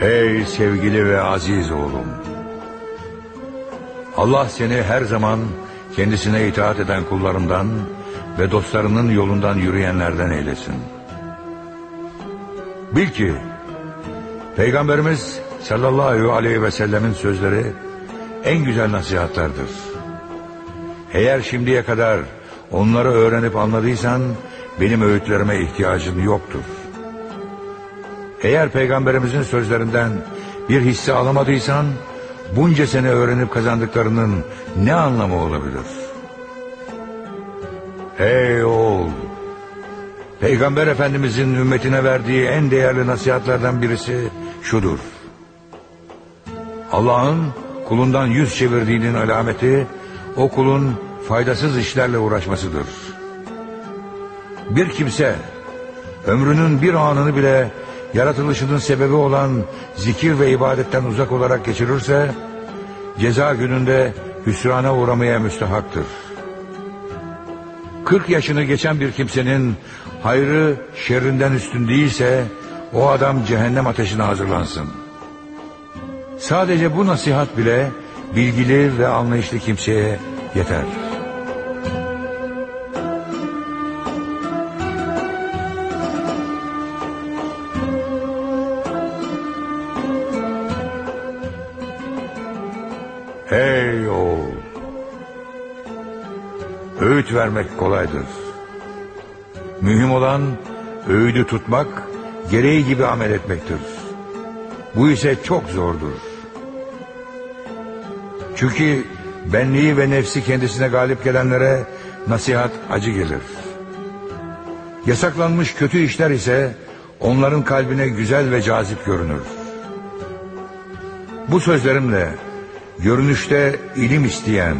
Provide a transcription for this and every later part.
Ey sevgili ve aziz oğlum. Allah seni her zaman kendisine itaat eden kullarından ve dostlarının yolundan yürüyenlerden eylesin. Bil ki Peygamberimiz sallallahu aleyhi ve sellemin sözleri en güzel nasihatlerdir. Eğer şimdiye kadar onları öğrenip anladıysan benim öğütlerime ihtiyacın yoktur. Eğer peygamberimizin sözlerinden bir hisse alamadıysan bunca sene öğrenip kazandıklarının ne anlamı olabilir? Ey oğul! Peygamber Efendimizin ümmetine verdiği en değerli nasihatlerden birisi şudur. Allah'ın kulundan yüz çevirdiğinin alameti o kulun faydasız işlerle uğraşmasıdır. Bir kimse ömrünün bir anını bile yaratılışının sebebi olan zikir ve ibadetten uzak olarak geçirirse ceza gününde hüsrana uğramaya müstehaktır. 40 yaşını geçen bir kimsenin hayrı şerrinden üstün değilse o adam cehennem ateşine hazırlansın. Sadece bu nasihat bile bilgili ve anlayışlı kimseye yeter. Öğüt vermek kolaydır. Mühim olan öğüdü tutmak, gereği gibi amel etmektir. Bu ise çok zordur. Çünkü benliği ve nefsi kendisine galip gelenlere nasihat acı gelir. Yasaklanmış kötü işler ise onların kalbine güzel ve cazip görünür. Bu sözlerimle görünüşte ilim isteyen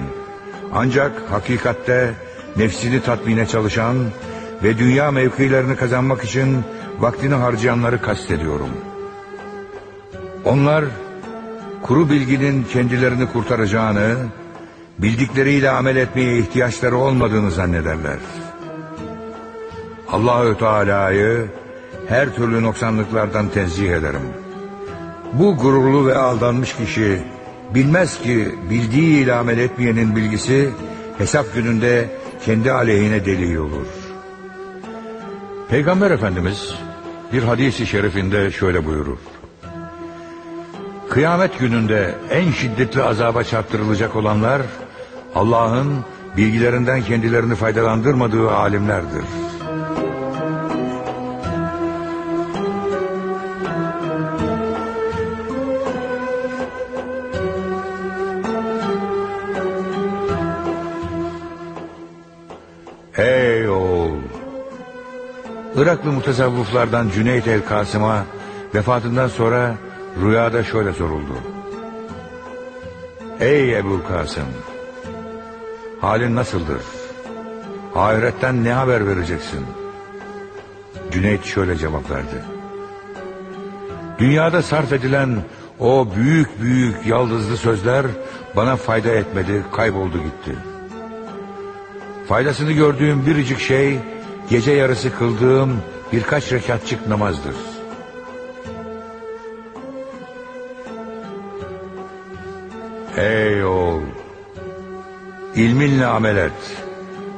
ancak hakikatte nefsini tatmine çalışan ve dünya mevkilerini kazanmak için vaktini harcayanları kastediyorum. Onlar kuru bilginin kendilerini kurtaracağını, bildikleriyle amel etmeye ihtiyaçları olmadığını zannederler. Allahü Teala'yı her türlü noksanlıklardan tenzih ederim. Bu gururlu ve aldanmış kişi bilmez ki bildiğiyle amel etmeyenin bilgisi hesap gününde kendi aleyhine delil olur. Peygamber Efendimiz bir hadisi şerifinde şöyle buyurur. Kıyamet gününde en şiddetli azaba çarptırılacak olanlar Allah'ın bilgilerinden kendilerini faydalandırmadığı alimlerdir. Hey oğul! Iraklı mutasavvıflardan Cüneyt el Kasım'a vefatından sonra rüyada şöyle soruldu. Ey Ebu Kasım! Halin nasıldır? Ahiretten ne haber vereceksin? Cüneyt şöyle cevap verdi. Dünyada sarf edilen o büyük büyük yaldızlı sözler bana fayda etmedi, kayboldu gitti. Faydasını gördüğüm biricik şey gece yarısı kıldığım birkaç rekatçık namazdır. Ey oğul! İlminle amel et.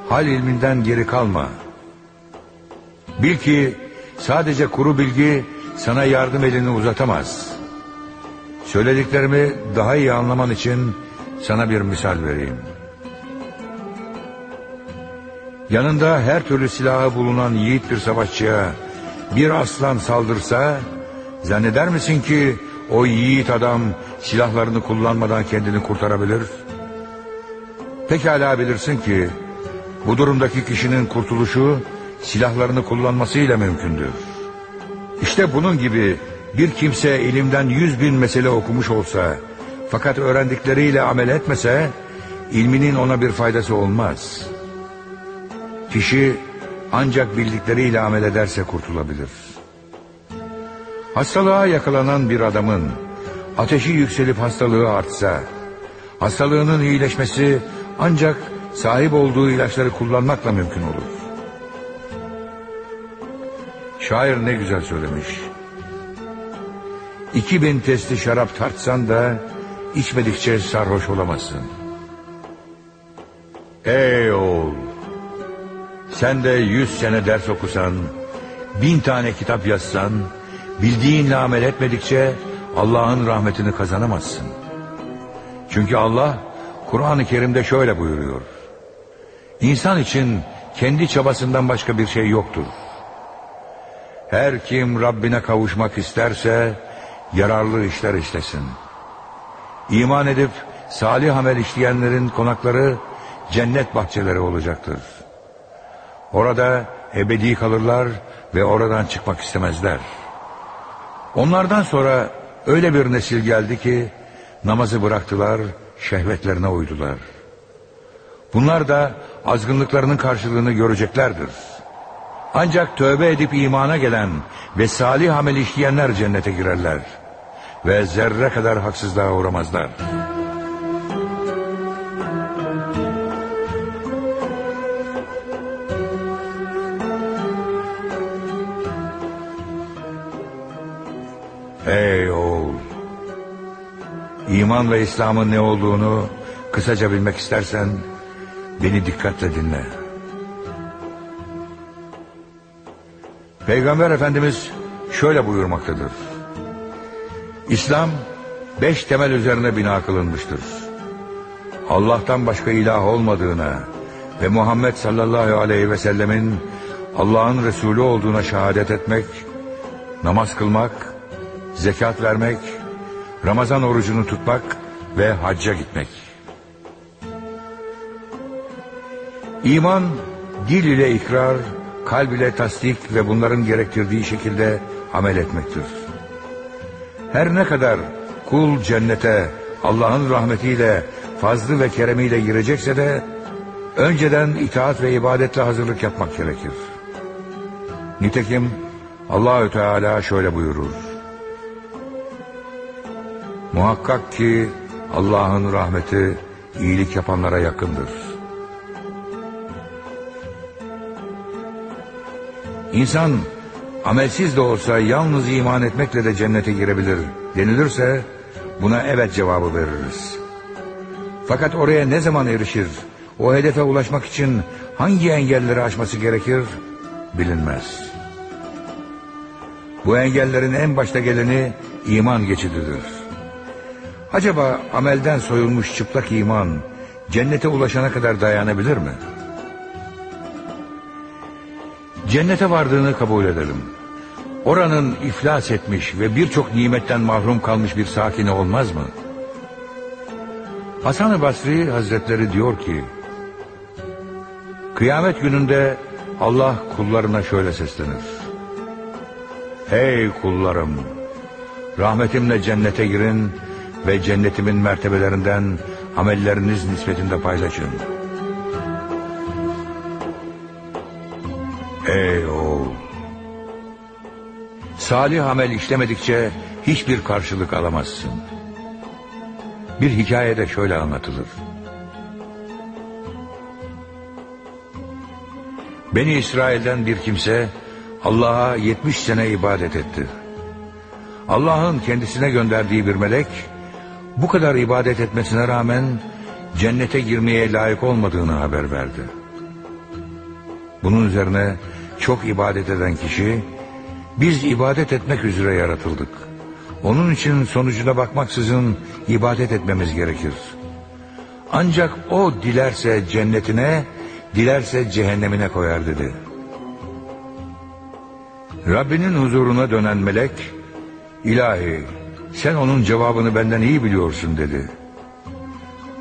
Hal ilminden geri kalma. Bil ki sadece kuru bilgi sana yardım elini uzatamaz. Söylediklerimi daha iyi anlaman için sana bir misal vereyim. Yanında her türlü silahı bulunan yiğit bir savaşçıya bir aslan saldırsa zanneder misin ki o yiğit adam silahlarını kullanmadan kendini kurtarabilir? Pekala bilirsin ki bu durumdaki kişinin kurtuluşu silahlarını kullanmasıyla mümkündür. İşte bunun gibi bir kimse ilimden yüz bin mesele okumuş olsa fakat öğrendikleriyle amel etmese ilminin ona bir faydası olmaz. Kişi ancak bildikleriyle amel ederse kurtulabilir. Hastalığa yakalanan bir adamın ateşi yükselip hastalığı artsa, hastalığının iyileşmesi ancak sahip olduğu ilaçları kullanmakla mümkün olur. Şair ne güzel söylemiş. iki bin testi şarap tartsan da içmedikçe sarhoş olamazsın. Ey oğul! Sen de yüz sene ders okusan, bin tane kitap yazsan, bildiğinle amel etmedikçe Allah'ın rahmetini kazanamazsın. Çünkü Allah Kur'an-ı Kerim'de şöyle buyuruyor. İnsan için kendi çabasından başka bir şey yoktur. Her kim Rabbine kavuşmak isterse yararlı işler işlesin. İman edip salih amel işleyenlerin konakları cennet bahçeleri olacaktır. Orada ebedi kalırlar ve oradan çıkmak istemezler. Onlardan sonra öyle bir nesil geldi ki namazı bıraktılar, şehvetlerine uydular. Bunlar da azgınlıklarının karşılığını göreceklerdir. Ancak tövbe edip imana gelen ve salih amel işleyenler cennete girerler. Ve zerre kadar haksızlığa uğramazlar. Ey oğul! İman ve İslam'ın ne olduğunu kısaca bilmek istersen beni dikkatle dinle. Peygamber Efendimiz şöyle buyurmaktadır. İslam beş temel üzerine bina kılınmıştır. Allah'tan başka ilah olmadığına ve Muhammed sallallahu aleyhi ve sellemin Allah'ın Resulü olduğuna şehadet etmek, namaz kılmak, zekat vermek, Ramazan orucunu tutmak ve hacca gitmek. İman dil ile ikrar, kalb ile tasdik ve bunların gerektirdiği şekilde amel etmektir. Her ne kadar kul cennete Allah'ın rahmetiyle, fazlı ve keremiyle girecekse de önceden itaat ve ibadetle hazırlık yapmak gerekir. Nitekim Allahü Teala şöyle buyurur. Muhakkak ki Allah'ın rahmeti iyilik yapanlara yakındır. İnsan amelsiz de olsa yalnız iman etmekle de cennete girebilir denilirse buna evet cevabı veririz. Fakat oraya ne zaman erişir, o hedefe ulaşmak için hangi engelleri aşması gerekir bilinmez. Bu engellerin en başta geleni iman geçididir. Acaba amelden soyulmuş çıplak iman cennete ulaşana kadar dayanabilir mi? Cennete vardığını kabul edelim. Oranın iflas etmiş ve birçok nimetten mahrum kalmış bir sakini olmaz mı? Hasan-ı Basri Hazretleri diyor ki, Kıyamet gününde Allah kullarına şöyle seslenir. Ey kullarım! Rahmetimle cennete girin ve cennetimin mertebelerinden amelleriniz nispetinde paylaşın. Ey oğul! Salih amel işlemedikçe hiçbir karşılık alamazsın. Bir hikayede şöyle anlatılır. Beni İsrail'den bir kimse Allah'a 70 sene ibadet etti. Allah'ın kendisine gönderdiği bir melek bu kadar ibadet etmesine rağmen cennete girmeye layık olmadığını haber verdi. Bunun üzerine çok ibadet eden kişi biz ibadet etmek üzere yaratıldık. Onun için sonucuna bakmaksızın ibadet etmemiz gerekir. Ancak o dilerse cennetine, dilerse cehennemine koyar dedi. Rabbinin huzuruna dönen melek, ilahi sen onun cevabını benden iyi biliyorsun dedi.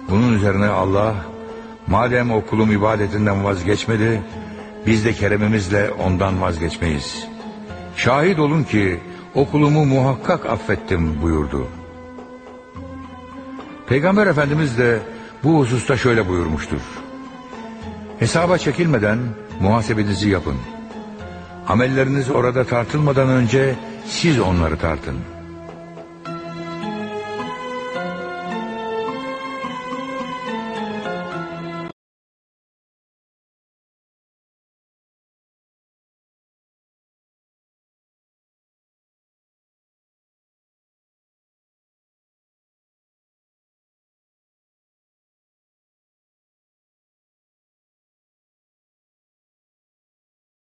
Bunun üzerine Allah, madem o kulum ibadetinden vazgeçmedi, biz de keremimizle ondan vazgeçmeyiz. Şahit olun ki o kulumu muhakkak affettim buyurdu. Peygamber Efendimiz de bu hususta şöyle buyurmuştur. Hesaba çekilmeden muhasebenizi yapın. Amelleriniz orada tartılmadan önce siz onları tartın.